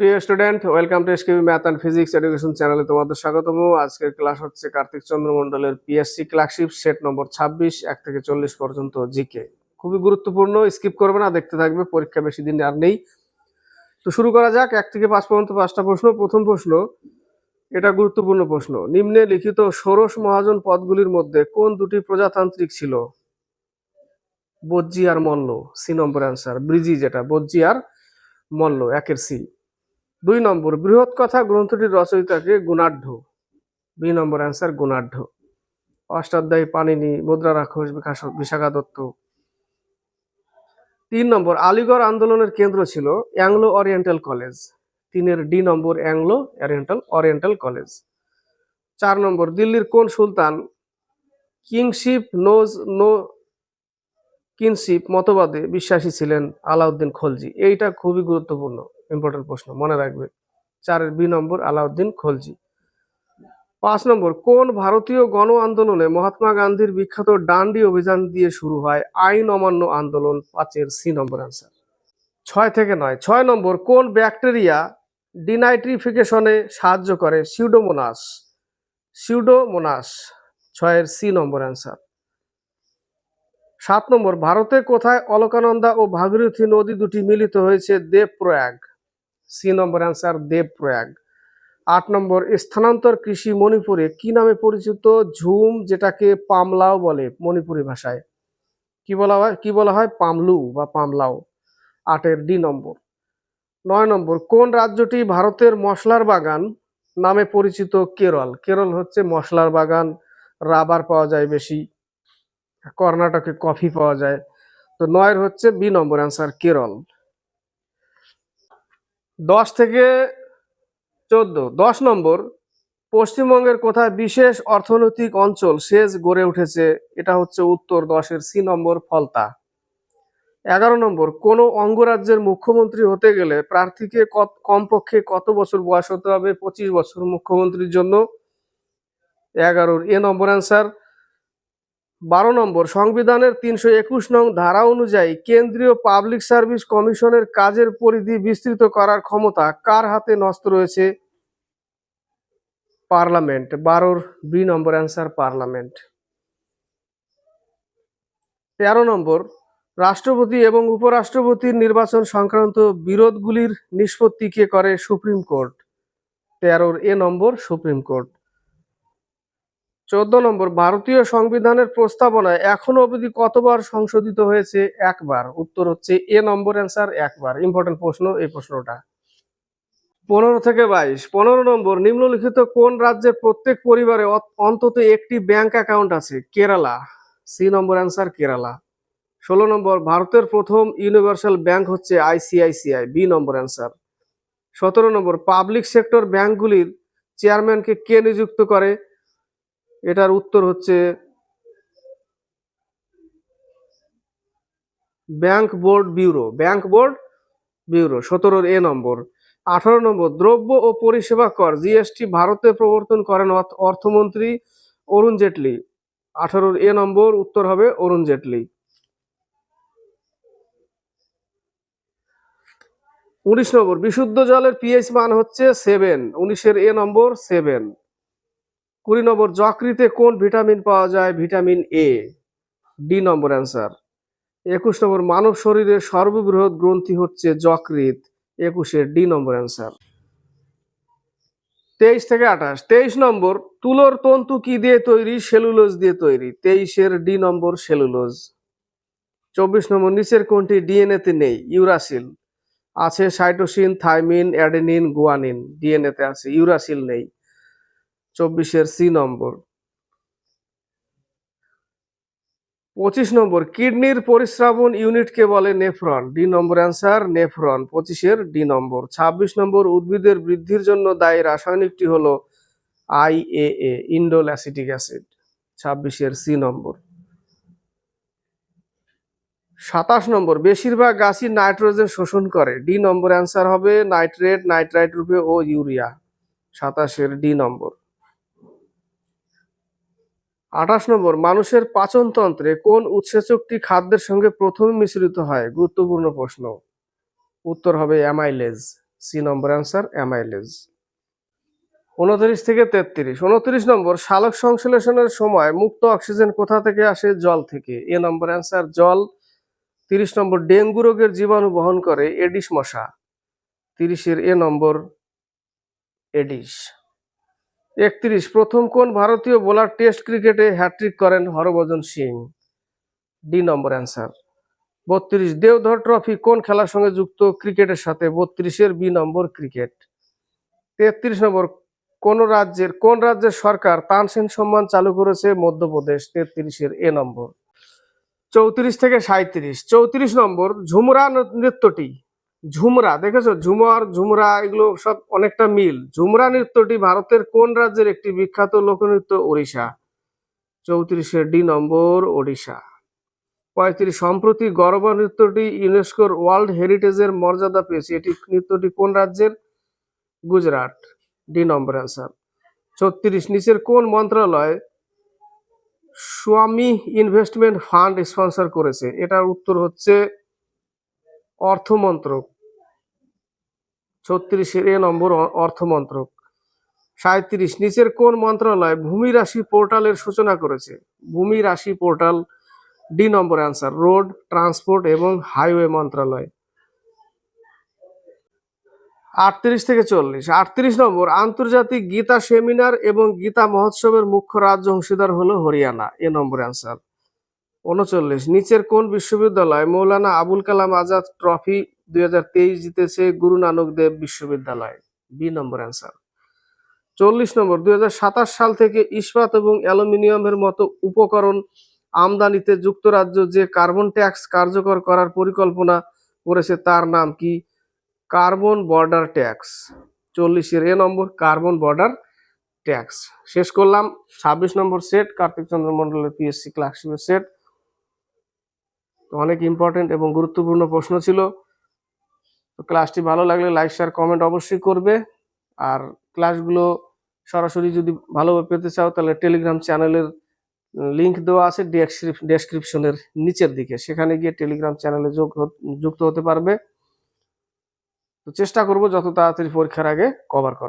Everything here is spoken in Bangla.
প্রিয় student, welcome to SKB math and physics education চ্যানেলে তোমাদের স্বাগতম। আজকের ক্লাস হচ্ছে কার্তিক চন্দ্র মন্ডলের পিএসসি ক্লাসশিপ সেট নম্বর ছাব্বিশ, এক থেকে চল্লিশ পর্যন্ত জিকে খুবই গুরুত্বপূর্ণ স্কিপ করবে না, দেখতে থাকবে, পরীক্ষা বেশি দিন আর নেই। তো শুরু করা যাক, এক থেকে পাঁচ পর্যন্ত পাঁচটা প্রশ্ন। প্রথম প্রশ্ন, এটা গুরুত্বপূর্ণ প্রশ্ন, নিম্নে লিখিত ষোড়শ মহাজন পদগুলির মধ্যে কোন দুটি প্রজাতান্ত্রিক ছিল? বজ্জি আর Malla, C number answer Vrijji যেটা, বজ্জি আর মল্ল, একের সি। দুই নম্বর, বৃহৎ কথা গ্রন্থটির রচয়িতাকে গুণাঢ্য। দুই নম্বর অ্যান্সার গুণাঢ্য। অষ্টাধ্যায়ী পানিনি মুদ্রা রাক্ষস বিশাখা দত্ত তিন নম্বর, আলিগড় আন্দোলনের কেন্দ্র ছিল অ্যাংলো ওরিয়েন্টাল কলেজ। তিনের ডি নম্বর, অ্যাংলো ওরিয়েন্টাল ওরিয়েন্টাল কলেজ। চার নম্বর, দিল্লির কোন সুলতান কিংশিপ নোজ নো কিনশিপ মতবাদে বিশ্বাসী ছিলেন আলাউদ্দিন খলজি? এইটা খুবই গুরুত্বপূর্ণ। ইম্পর্টেন্ট প্রশ্ন, মনে রাখবে। চারের বি নম্বর, আলাউদ্দিন খলজি। পাঁচ নম্বর, কোন ভারতীয় গণ আন্দোলনে মহাত্মা গান্ধীর বিখ্যাত ডান্ডি অভিযান দিয়ে শুরু হয়? আইন অমান্য আন্দোলন, পাঁচের সি নম্বর অ্যান্সার ছয় থেকে নয়। ছয় নম্বর, কোন ব্যাকটেরিয়া ডিনাইট্রিফিকেশনে সাহায্য করে? সিউডোমোনাস। সিউডোমোনাস, ছয়ের সি নম্বর অ্যান্সার সাত নম্বর, ভারতে কোথায় অলকানন্দা ও ভাগীরথী নদী দুটি মিলিত হয়েছে? Devprayag. C number answer Devprayag. আট নম্বর, স্থানান্তর কৃষি মণিপুরে কি নামে পরিচিত? ঝুম, যেটাকে পামলাও বলে মণিপুরি ভাষায়। কি বলা হয়? কি বলা হয়? পামলু বা পামলাও। আটের ডি নম্বর। নয় নম্বর, কোন রাজ্যটি ভারতের মশলার বাগান নামে পরিচিত? কেরল। কেরল হচ্ছে মশলার বাগান, রাবার পাওয়া যায় বেশি, কর্ণাটকে কফি পাওয়া যায়। তো নয়ের হচ্ছে বি নম্বর অ্যান্সার কেরল। দশ থেকে চোদ্দ, দশ নম্বর, পশ্চিমবঙ্গের কোথায় বিশেষ অর্থনৈতিক অঞ্চল সেচ গড়ে উঠেছে? এটা হচ্ছে উত্তর দশের সি নম্বর ফলতা। এগারো নম্বর, কোন অঙ্গরাজ্যের মুখ্যমন্ত্রী হতে গেলে প্রার্থীকে কমপক্ষে কত বছর বয়স হতে হবে? পঁচিশ বছর মুখ্যমন্ত্রীর জন্য। এগারোর, এ নম্বর অ্যান্সার বারো নম্বর, সংবিধানের তিনশো একুশ নং ধারা অনুযায়ী কেন্দ্রীয় পাবলিক সার্ভিস কমিশনের কাজের পরিধি বিস্তৃত করার ক্ষমতা কার হাতে নষ্ট রয়েছে? পার্লামেন্ট, বারোর বি নম্বর অ্যান্সার পার্লামেন্ট। তেরো নম্বর, রাষ্ট্রপতি এবং উপরাষ্ট্রপতির নির্বাচন সংক্রান্ত বিরোধগুলির নিষ্পত্তি কে করে? Supreme court. তেরোর এ নম্বর, সুপ্রিম কোর্ট। চোদ্দ নম্বর, ভারতীয় সংবিধানের প্রস্তাবনায় এখনও অবধি কতবার সংশোধিত হয়েছে? একবার। উত্তর হচ্ছে এ নম্বর অ্যান্সার একবার। ইম্পর্টেন্ট প্রশ্ন এই প্রশ্নটা। পনেরো থেকে বাইশ। পনেরো নম্বর, নিম্নলিখিত কোন রাজ্যের প্রত্যেক পরিবারে অন্তত একটি ব্যাংক অ্যাকাউন্ট আছে? Kerala. C number answer Kerala. ষোলো নম্বর, ভারতের প্রথম ইউনিভার্সাল ব্যাংক হচ্ছে আইসিআইসিআই। B number answer. সতেরো নম্বর, পাবলিক সেক্টর ব্যাংকগুলির চেয়ারম্যানকে কে নিযুক্ত করে? এটার উত্তর হচ্ছে bank board bureau, bank board bureau, সতেরোর এ নম্বর। আঠারো নম্বর, দ্রব্য ও পরিষেবা কর জিএসটি ভারতে প্রবর্তন করেন অর্থ- অর্থমন্ত্রী অরুণ জেটলি। আঠারোর এ নম্বর, উত্তর হবে অরুণ জেটলি। উনিশ নম্বর, বিশুদ্ধ জলের পিএইচ মান হচ্ছে সেভেন উনিশের এ নম্বর সেভেন কুড়ি নম্বর, যকৃতে কোন ভিটামিন পাওয়া যায়? Vitamin A D number answer. একুশ নম্বর, মানব শরীরের সর্ববৃহৎ গ্রন্থি হচ্ছে যকৃত একুশের ডি নম্বর অ্যান্সার। তেইশ থেকে আঠাশ। তেইশ নম্বর, তুলোর তন্তু কি দিয়ে তৈরি? সেলুলোজ দিয়ে তৈরি। তেইশের ডি নম্বর সেলুলোজ। চব্বিশ নম্বর, নিচের কোনটি ডিএনএ তে নেই? ইউরাসিল। আছে cytosine, thymine, adenine, guanine. DNA তে আছে, ইউরাসিল নেই। চব্বিশের সি নম্বর। পঁচিশ নম্বর, কিডনির পরিশ্রাবণ ইউনিটকে বলে nephron. D number answer, nephron. পঁচিশের ডি নম্বর। ছাব্বিশ নম্বর, উদ্ভিদের বৃদ্ধির জন্য দায়ী রাসায়নিকটি হলো আইএএ ইন্ডোল অ্যাসিটিক অ্যাসিড। ছাব্বিশের সি নম্বর। সাতাশ নম্বর, বেশিরভাগ গাছই নাইট্রোজেন শোষণ করে। ডি নম্বর অ্যান্সার হবে নাইট্রেট, নাইট্রাইট রূপে ও ইউরিয়া। সাতাশের ডি নম্বর। আঠাশ নম্বর, মানুষের পাচনতন্ত্রে কোন উৎসেচকটি খাদ্যের সঙ্গে প্রথমে মিশ্রিত হয়? গুরুত্বপূর্ণ প্রশ্ন। উত্তর হবে amylase. C number answer, amylase. উনত্রিশ থেকে তেত্রিশ। উনত্রিশ নম্বর, সালোক সংশ্লেষণের সময় মুক্ত অক্সিজেন কোথা থেকে আসে? জল থেকে। এ নম্বর অ্যান্সার, জল। তিরিশ নম্বর, ডেঙ্গু রোগের জীবাণু বহন করে এডিস মশা। তিরিশের এ নম্বর, এডিস। একত্রিশ, প্রথম কোন ভারতীয় বোলার টেস্ট ক্রিকেটে হ্যাট্রিক করেন Harbhajan Singh? D number answer. বত্রিশ, দেওধর ট্রফি কোন খেলার সঙ্গে যুক্ত ক্রিকেটের সাথে? বত্রিশের বি নম্বর ক্রিকেট। তেত্রিশ নম্বর, কোন রাজ্যের কোন রাজ্যের সরকার তানসেন সম্মান চালু করেছে মধ্যপ্রদেশ? তেত্রিশের এ নম্বর। চৌত্রিশ থেকে সাঁত্রিশ চৌত্রিশ নম্বর, ঝুমরা নৃত্যটি ঝুমরা, দেখেছ? ঝুমর, ঝুমরা এগুলো সব অনেকটা মিল। ঝুমরা নৃত্যটি ভারতের কোন রাজ্যের একটি বিখ্যাত লোকনৃত্য? ওড়িশা। চৌত্রিশের ডি নম্বর, ওড়িশা। পঁয়ত্রিশ, সম্প্রতি গরবা নৃত্যটি ইউনেস্কোর ওয়ার্ল্ড হেরিটেজের মর্যাদা পেয়েছে। এটি নৃত্যটি কোন রাজ্যের? গুজরাট। D number answer. ছত্রিশ, নিচের কোন মন্ত্রণালয় স্বামী ইনভেস্টমেন্ট ফান্ড স্পন্সর করেছে? এটার উত্তর হচ্ছে অর্থমন্ত্রক। ছত্রিশের এ নম্বর অর্থমন্ত্রক। সাঁত্রিশ নিচের কোন মন্ত্রণালয় ভূমি রাশি পোর্টালের সূচনা করেছে? Bhoomi Rashi portal, D number answer, road, transport এবং হাইওয়ে মন্ত্রণালয়। আটত্রিশ থেকে চল্লিশ। আটত্রিশ নম্বর, আন্তর্জাতিক গীতা সেমিনার এবং গীতা মহোৎসবের মুখ্য রাজ্য অংশীদার হলো হরিয়ানা। এ নম্বর অ্যান্সার। উনচল্লিশ। নিচের কোন বিশ্ববিদ্যালয়? মৌলানা আবুল কালাম আজাদ ট্রফি দু হাজার তেইশ জিতেছে গুরু নানক দেব বিশ্ববিদ্যালয়। B number answer. চল্লিশ নম্বর, দুই হাজার সাতাশ সাল থেকে ইস্পাত এবং অ্যালুমিনিয়ামের মতো উপকরণ আমদানিতে যুক্তরাজ্য যে কার্বন ট্যাক্স কার্যকর করার পরিকল্পনা করেছে তার নাম কি? Carbon border tax. চল্লিশের A number, carbon border tax. শেষ করলাম। ছাব্বিশ নম্বর সেট কার্তিক চন্দ্র মন্ডলের পিএসসি ক্লার্কশিপের সেট তো অনেক ইম্পর্টেন্ট এবং গুরুত্বপূর্ণ প্রশ্ন ছিল। তো ক্লাসটি ভালো লাগলে লাইক শেয়ার কমেন্ট অবশ্যই করবে। আর ক্লাসগুলো সরাসরি যদি ভালোভাবে পেতে চাও, তাহলে টেলিগ্রাম চ্যানেলের লিংক দেওয়া আছে ডেসক্রিপশনের নিচের দিকে। সেখানে গিয়ে টেলিগ্রাম চ্যানেলে যোগ যুক্ত হতে পারবে। তো চেষ্টা করব যত তাড়াতাড়ি পরীক্ষার আগে কভার করা